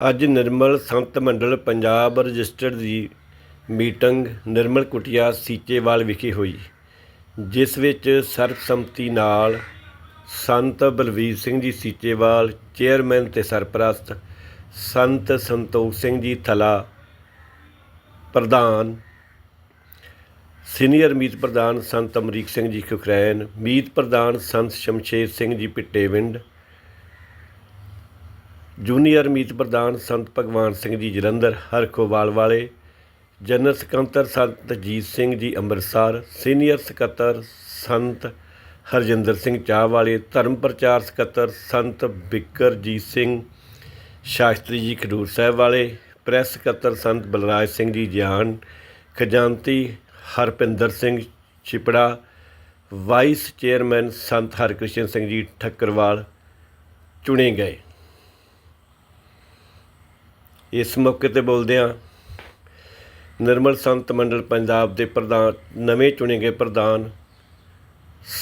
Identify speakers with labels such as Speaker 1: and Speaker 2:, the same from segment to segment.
Speaker 1: ਅੱਜ ਨਿਰਮਲ ਸੰਤ ਮੰਡਲ ਪੰਜਾਬ ਰਜਿਸਟਰਡ ਦੀ ਮੀਟਿੰਗ ਨਿਰਮਲ ਕੁਟੀਆ ਸੀਚੇਵਾਲ ਵਿਖੇ ਹੋਈ, ਜਿਸ ਵਿੱਚ ਸਰਬਸੰਮਤੀ ਨਾਲ ਸੰਤ ਬਲਵੀਰ ਸਿੰਘ ਜੀ ਸੀਚੇਵਾਲ, ਚੇਅਰਮੈਨ ਤੇ ਸਰਪ੍ਰਸਤ ਸੰਤ ਸੰਤੋਖ ਸਿੰਘ ਜੀ ਥਲਾ ਪ੍ਰਧਾਨ, ਸੀਨੀਅਰ ਮੀਤ ਪ੍ਰਧਾਨ ਸੰਤ ਅਮਰੀਕ ਸਿੰਘ ਜੀ ਖੁਖਰੈਨ, ਮੀਤ ਪ੍ਰਧਾਨ ਸੰਤ ਸ਼ਮਸ਼ੇਰ ਸਿੰਘ ਜੀ ਪਿੱਟੇਵਿੰਡ ਜੂਨੀਅਰ ਮੀਤ ਪ੍ਰਧਾਨ ਸੰਤ ਭਗਵਾਨ ਸਿੰਘ ਜੀ ਜਲੰਧਰ, ਹਰਖੋਵਾਲ ਵਾਲੇ, ਜਨਰਲ ਸਕੱਤਰ ਸੰਤ ਜੀਤ ਸਿੰਘ ਜੀ ਅੰਮ੍ਰਿਤਸਰ, ਸੀਨੀਅਰ ਸਕੱਤਰ ਸੰਤ ਹਰਜਿੰਦਰ ਸਿੰਘ ਚਾਹ ਵਾਲੇ, ਧਰਮ ਪ੍ਰਚਾਰ ਸਕੱਤਰ ਸੰਤ ਬਿਕਰਜੀਤ ਸਿੰਘ, ਸ਼ਾਸਤਰੀ ਜੀ ਖਡੂਰ ਸਾਹਿਬ ਵਾਲੇ, ਪ੍ਰੈਸ ਸਕੱਤਰ ਸੰਤ ਬਲਰਾਜ ਸਿੰਘ ਜੀ ਗਿਆਨ ਖਜ਼ਾਨਤੀ ਹਰਪਿੰਦਰ ਸਿੰਘ ਛਿਪੜਾ ਵਾਈਸ ਚੇਅਰਮੈਨ ਸੰਤ ਹਰਕ੍ਰਿਸ਼ਨ ਸਿੰਘ ਜੀ ਠੱਕਰਵਾਲ ਚੁਣੇ ਗਏ। ਇਸ ਮੌਕੇ ਤੇ ਬੋਲਦਿਆਂ ਨਿਰਮਲ ਸੰਤ ਮੰਡਲ ਪੰਜਾਬ ਦੇ ਪ੍ਰਧਾਨ, ਨਵੇਂ ਚੁਣੇ ਗਏ ਪ੍ਰਧਾਨ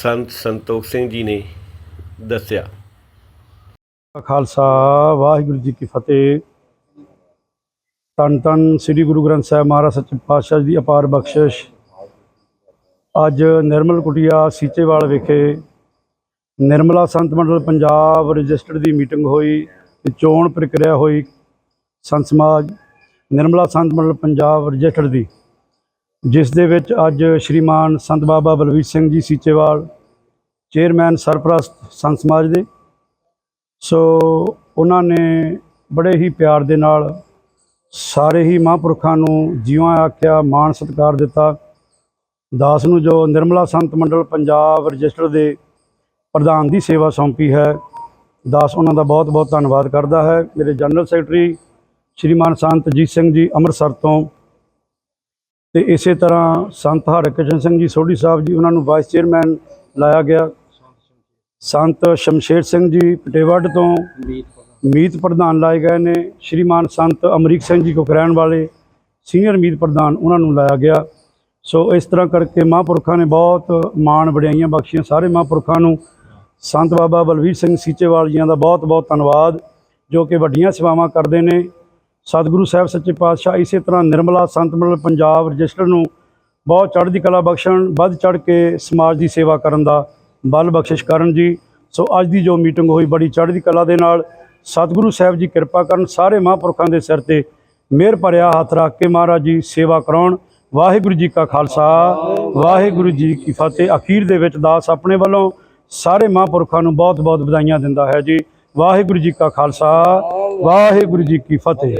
Speaker 1: ਸੰਤ ਸੰਤੋਖ ਸਿੰਘ ਜੀ ਨੇ ਦੱਸਿਆ।
Speaker 2: ਖਾਲਸਾ, ਵਾਹਿਗੁਰੂ ਜੀ ਕੀ ਫਤਿਹ। ਤਨ ਤਨ ਸ੍ਰੀ ਗੁਰੂ ਗ੍ਰੰਥ ਸਾਹਿਬ ਮਹਾਰਾਜ, ਸੱਚੇ ਪਾਤਸ਼ਾਹ ਜੀ ਦੀ ਅਪਾਰ ਬਖਸ਼ਿਸ਼। ਅੱਜ ਨਿਰਮਲ ਕੁਟੀਆ ਸੀਚੇਵਾਲ ਵਿਖੇ ਨਿਰਮਲਾ ਸੰਤ ਮੰਡਲ ਪੰਜਾਬ ਰਜਿਸਟਰਡ ਦੀ ਮੀਟਿੰਗ ਹੋਈ ਤੇ ਚੋਣ ਪ੍ਰਕਿਰਿਆ ਹੋਈ। ਸੰਤ ਸਮਾਜ ਨਿਰਮਲਾ ਸੰਤ ਮੰਡਲ ਪੰਜਾਬ ਰਜਿਸਟਰਡ ਦੀ, ਜਿਸ ਦੇ ਵਿੱਚ ਅੱਜ ਸ਼੍ਰੀਮਾਨ ਸੰਤ ਬਾਬਾ ਬਲਵੀਰ ਸਿੰਘ ਜੀ ਸੀਚੇਵਾਲ, ਚੇਅਰਮੈਨ ਸਰਪ੍ਰਸਤ ਸੰਤ ਸਮਾਜ ਦੇ। ਸੋ ਉਹਨਾਂ ਨੇ ਬੜੇ ਹੀ ਪਿਆਰ ਦੇ ਨਾਲ ਸਾਰੇ ਹੀ ਮਹਾਂਪੁਰਖਾਂ ਨੂੰ ਜੀਵਾਂ ਆਖਿਆ, ਮਾਣ ਸਤਿਕਾਰ ਦਿੱਤਾ। ਦਾਸ ਨੂੰ ਜੋ ਨਿਰਮਲਾ ਸੰਤ ਮੰਡਲ ਪੰਜਾਬ ਰਜਿਸਟਰ ਦੇ ਪ੍ਰਧਾਨ ਦੀ ਸੇਵਾ ਸੌਂਪੀ ਹੈ, ਦਾਸ ਉਹਨਾਂ ਦਾ ਬਹੁਤ ਬਹੁਤ ਧੰਨਵਾਦ ਕਰਦਾ ਹੈ। ਮੇਰੇ ਜਨਰਲ ਸੈਕਟਰੀ ਸ਼੍ਰੀਮਾਨ ਸੰਤ ਜੀਤ ਸਿੰਘ ਜੀ ਅੰਮ੍ਰਿਤਸਰ ਤੋਂ। ਤੇ ਇਸੇ ਤਰ੍ਹਾਂ ਸੰਤ ਹਰਕ੍ਰਿਸ਼ਨ ਸਿੰਘ ਜੀ ਸੋਢੀ ਸਾਹਿਬ ਜੀ, ਉਹਨਾਂ ਨੂੰ ਵਾਈਸ ਚੇਅਰਮੈਨ ਲਾਇਆ ਗਿਆ। ਸੰਤ ਸ਼ਮਸ਼ੇਰ ਸਿੰਘ ਜੀ ਪਟੇਵੜ ਤੋਂ ਮੀਤ ਪ੍ਰਧਾਨ ਲਾਏ ਗਏ ਨੇ। ਸ਼੍ਰੀਮਾਨ ਸੰਤ ਅਮਰੀਕ ਸਿੰਘ ਜੀ ਕੋਕਰੈਣ ਵਾਲੇ ਸੀਨੀਅਰ ਮੀਤ ਪ੍ਰਧਾਨ ਉਹਨਾਂ ਨੂੰ ਲਾਇਆ ਗਿਆ। ਸੋ ਇਸ ਤਰ੍ਹਾਂ ਕਰਕੇ ਮਹਾਂਪੁਰਖਾਂ ਨੇ ਬਹੁਤ ਮਾਣ ਵਡਿਆਈਆਂ ਬਖਸ਼ੀਆਂ ਸਾਰੇ ਮਹਾਂਪੁਰਖਾਂ ਨੂੰ। ਸੰਤ ਬਾਬਾ ਬਲਵੀਰ ਸਿੰਘ ਸੀਚੇਵਾਲ ਜੀਆਂ ਦਾ ਬਹੁਤ ਬਹੁਤ ਧੰਨਵਾਦ, ਜੋ ਕਿ ਵੱਡੀਆਂ ਸੇਵਾਵਾਂ ਕਰਦੇ ਨੇ। ਸਤਿਗੁਰੂ ਸਾਹਿਬ ਸੱਚੇ ਪਾਤਸ਼ਾਹ ਇਸੇ ਤਰ੍ਹਾਂ ਨਿਰਮਲਾ ਸੰਤ ਮੰਡਲ ਪੰਜਾਬ ਰਜਿਸਟਰ ਨੂੰ ਬਹੁਤ ਚੜ੍ਹਦੀ ਕਲਾ ਬਖਸ਼ਣ, ਵੱਧ ਚੜ੍ਹ ਕੇ ਸਮਾਜ ਦੀ ਸੇਵਾ ਕਰਨ ਦਾ ਬਲ ਬਖਸ਼ਿਸ਼ ਕਰਨ ਜੀ। ਸੋ ਅੱਜ ਦੀ ਜੋ ਮੀਟਿੰਗ ਹੋਈ ਬੜੀ ਚੜ੍ਹਦੀ ਕਲਾ ਦੇ ਨਾਲ, ਸਤਿਗੁਰੂ ਸਾਹਿਬ ਜੀ ਕਿਰਪਾ ਕਰਨ ਸਾਰੇ ਮਹਾਂਪੁਰਖਾਂ ਦੇ ਸਿਰ ਤੇ ਮਿਹਰ ਭਰਿਆ ਹੱਥ ਰੱਖ ਕੇ ਮਹਾਰਾਜ ਜੀ ਸੇਵਾ ਕਰਾਉਣ। ਵਾਹਿਗੁਰੂ ਜੀ ਕਾ ਖਾਲਸਾ, ਵਾਹਿਗੁਰੂ ਜੀ ਕੀ ਫਤਿਹ। ਅਖੀਰ ਦੇ ਵਿੱਚ ਦਾਸ ਆਪਣੇ ਵੱਲੋਂ ਸਾਰੇ ਮਹਾਂਪੁਰਖਾਂ ਨੂੰ ਬਹੁਤ ਬਹੁਤ ਵਧਾਈਆਂ ਦਿੰਦਾ ਹੈ ਜੀ। ਵਾਹਿਗੁਰੂ ਜੀ ਕਾ ਖਾਲਸਾ ਵਾਹਿਗੁਰੂ ਜੀ ਕੀ ਫਤਿਹ।